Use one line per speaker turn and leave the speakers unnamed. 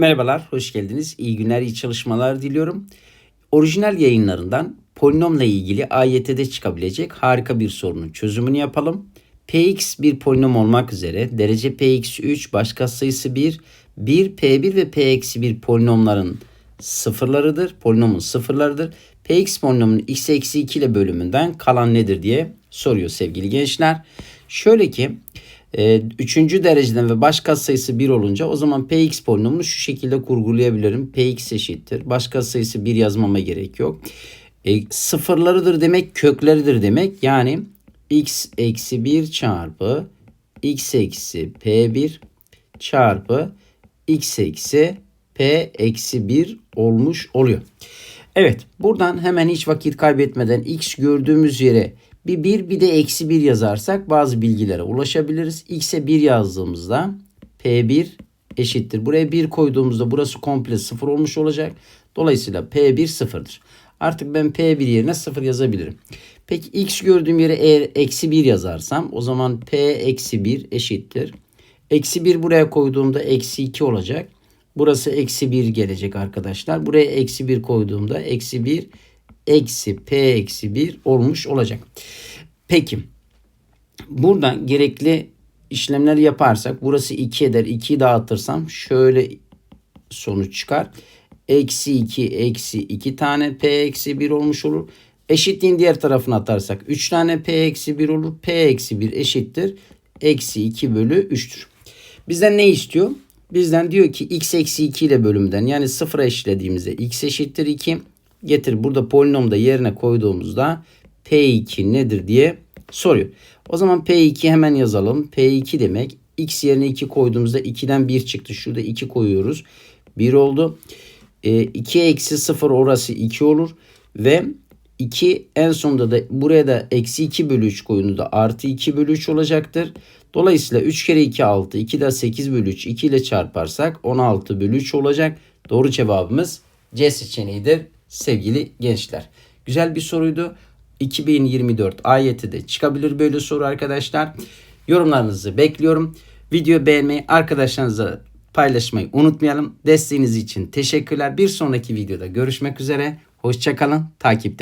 Merhabalar, hoş geldiniz. İyi günler, iyi çalışmalar diliyorum. Orijinal yayınlarından polinomla ilgili AYT'de çıkabilecek harika bir sorunun çözümünü yapalım. Px bir polinom olmak üzere derece Px 3 başka sayısı 1, 1 P1 ve P-1 polinomların sıfırlarıdır. Polinomun sıfırlarıdır. Px polinomunun x eksi 2 ile bölümünden kalan nedir diye soruyor sevgili gençler. Şöyle ki e, üçüncü dereceden ve baş katsayısı 1 olunca o zaman px polinomunu şu şekilde kurgulayabilirim. px eşittir. Baş katsayısı 1 yazmama gerek yok. E, sıfırlarıdır demek kökleridir demek. Yani x eksi 1 çarpı x eksi p1 çarpı x eksi p eksi 1 olmuş oluyor. Evet buradan hemen hiç vakit kaybetmeden x gördüğümüz yere bir 1 bir de eksi 1 yazarsak bazı bilgilere ulaşabiliriz. X'e 1 yazdığımızda P1 eşittir. Buraya 1 koyduğumuzda burası komple 0 olmuş olacak. Dolayısıyla P1 sıfırdır. Artık ben P1 yerine 0 yazabilirim. Peki X gördüğüm yere eğer eksi 1 yazarsam o zaman P eksi 1 eşittir. Eksi 1 buraya koyduğumda eksi 2 olacak. Burası eksi 1 gelecek arkadaşlar. Buraya eksi 1 koyduğumda eksi 1 eksi p eksi 1 olmuş olacak. Peki buradan gerekli işlemleri yaparsak burası 2 eder. 2'yi dağıtırsam şöyle sonuç çıkar. Eksi 2 eksi 2 tane p eksi 1 olmuş olur. Eşitliğin diğer tarafına atarsak 3 tane p eksi 1 olur. p eksi 1 eşittir. Eksi 2 bölü 3'tür. Bizden ne istiyor? Bizden diyor ki x eksi 2 ile bölümden yani sıfıra eşitlediğimizde x eşittir 2 getir burada polinomda yerine koyduğumuzda P2 nedir diye soruyor. O zaman P2 hemen yazalım. P2 demek x yerine 2 koyduğumuzda 2'den 1 çıktı. Şurada 2 koyuyoruz. 1 oldu. E, 2 eksi 0 orası 2 olur. Ve 2 en sonunda da buraya da eksi 2 bölü 3 koyduğunda artı 2 bölü 3 olacaktır. Dolayısıyla 3 kere 2 6 2 de 8 bölü 3 2 ile çarparsak 16 bölü 3 olacak. Doğru cevabımız C seçeneğidir sevgili gençler. Güzel bir soruydu. 2024 AYT'de çıkabilir böyle soru arkadaşlar. Yorumlarınızı bekliyorum. Video beğenmeyi, arkadaşlarınızla paylaşmayı unutmayalım. Desteğiniz için teşekkürler. Bir sonraki videoda görüşmek üzere. Hoşçakalın. Takipte.